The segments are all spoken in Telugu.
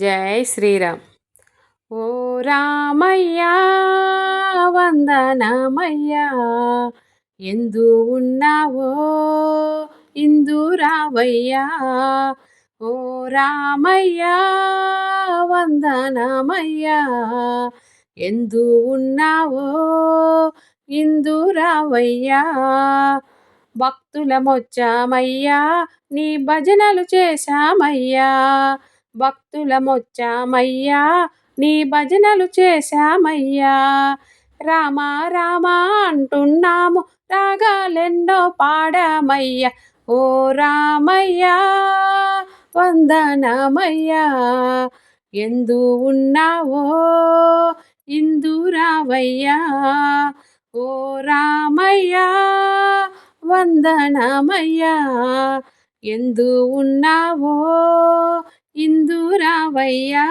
జై శ్రీరామ్. ఓ రామయ్యా వందనమయ్యా ఎందు ఉన్నావో ఇందు రావయ్యా. ఓ రామయ్యా వందనమయ్యా ఎందు ఉన్నావో ఇందు రావయ్యా. భక్తులమొచ్చామయ్యా నీ భజనలు చేశామయ్యా. భక్తులమొచ్చామయ్యా నీ భజనలు చేశామయ్యా. రామ రామ అంటున్నాము రాగాలెన్నో పాడామయ్యా. ఓ రామయ్యా వందనమయ్యా ఎందు ఉన్నావో ఇందు రావయ్యా. ఓ రామయ్యా వందనమయ్యా ఎందు ఉన్నావో ఇందురావయ్యా.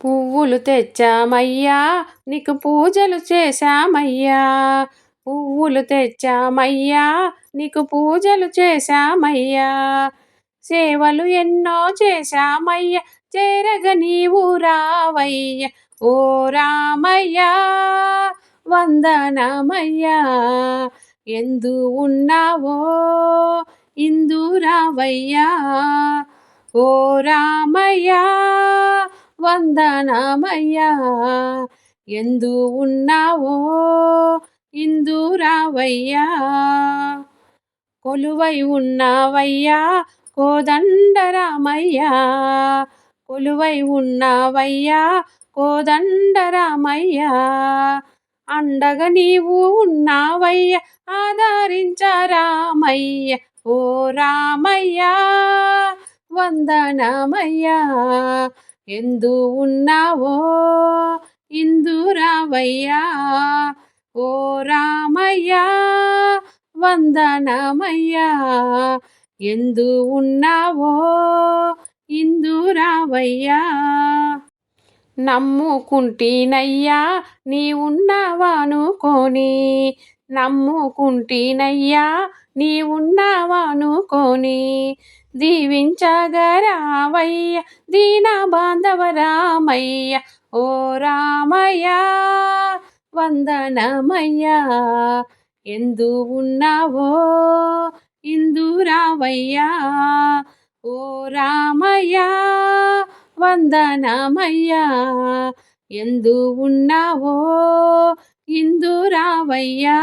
పువ్వులు తెచ్చామయ్యా నీకు పూజలు చేశామయ్యా. పువ్వులు తెచ్చామయ్యా నీకు పూజలు చేశామయ్యా. సేవలు ఎన్నో చేశామయ్యా చేరగ నీవు రావయ్య. ఓ రామయ్యా వందనమయ్యా. ఎందు ఉన్నావో ఇందు రావయ్యా ఓ రామయ్యా వందనమయ్యా ఎందు ఉన్నావో ఇందు రావయ్యా. కొలువై ఉన్నావయ్యా కోదండరామయ్యా కొలువై ఉన్నావయ్యా కోదండరామయ్యా అండగా నీవు ఉన్నావయ్య ఆదరించరామయ్య ఓ రామయ్యా. వందనమయ్యా. ఎందు ఉన్నావో? ఇందు రావయ్యా? ఓ రామయ్యా వందనమయ్యా. ఎందు ఉన్నావో? ఇందు రావయ్యా? నమ్ముకుంటీనయ్యా నీ ఉన్నావానుకోని నమ్ముకుంటీనయ్యా నీవున్నావనుకొని. దీవించగరావయ్య దీన బాంధవ రామయ్య ఓ రామయ్య వందనమయ్యా. ఎందు ఉన్నావో ఇందు రావయ్యా. ఓ రామయ్య వందనమయ్యా. ఎందు ఉన్నావో ఇందు రావయ్యా